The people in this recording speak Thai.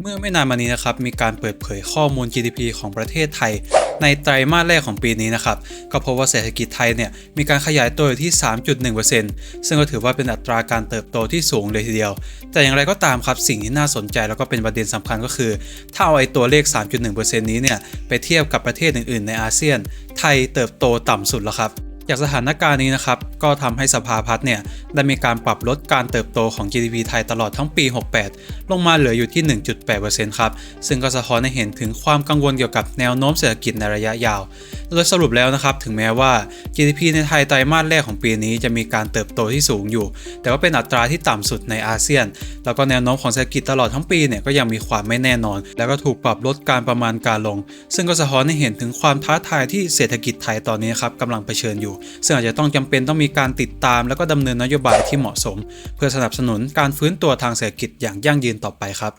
เมื่อไม่นานมานี้นะครับมีการเปิดเผยข้อมูล GDP ของประเทศไทย ในไตรมาสแรกของปีนี้นะครับก็พบว่าเศรษฐกิจไทยเนี่ยมีการขยายตัวอยู่ที่ 3.1%ซึ่งก็ถือว่าเป็นอัตราการเติบโตที่สูงเลยทีเดียว แต่อย่างไรก็ตามครับสิ่งที่น่าสนใจแล้วก็เป็นประเด็นสำคัญก็คือ ถ้าเอาไอ้ตัวเลข 3.1%นี้เนี่ยไปเทียบกับประเทศอื่นๆ ในอาเซียน ไทยเติบโตต่ำสุดแล้วครับ จากสถานการณ์นี้นะครับ ก็ทำให้สภาพัฒน์เนี่ยได้มีการปรับลดการเติบโตของ GDP ไทยตลอดทั้งปี 68 ลงมาเหลืออยู่ที่ 1.8%ครับ ซึ่งก็สะท้อนให้เห็นถึงความกังวลเกี่ยวกับแนวโน้มเศรษฐกิจในระยะยาว โดยสรุปแล้วนะครับ ถึงแม้ว่า GDP ในไทยไตรมาสแรกของปีนี้จะมีการเติบโตที่สูงอยู่ แต่ว่าเป็นอัตราที่ต่ำสุดในอาเซียน แล้วก็แนวโน้มของเศรษฐกิจตลอดทั้งปีเนี่ยก็ยังมีความไม่แน่นอน แล้วก็ถูกปรับลดการประมาณการลง ซึ่งก็สะท้อนให้เห็นถึงความท้าทายที่เศรษฐกิจไทยตอนนี้ครับกำลังเผชิญอยู่ ซึ่งอาจจะต้องจำเป็นต้องมีการติดตาม แล้วก็ดำเนินนโยบายที่เหมาะสม เพื่อสนับสนุนการฟื้นตัวทางเศรษฐกิจอย่างยั่งยืนต่อไปครับ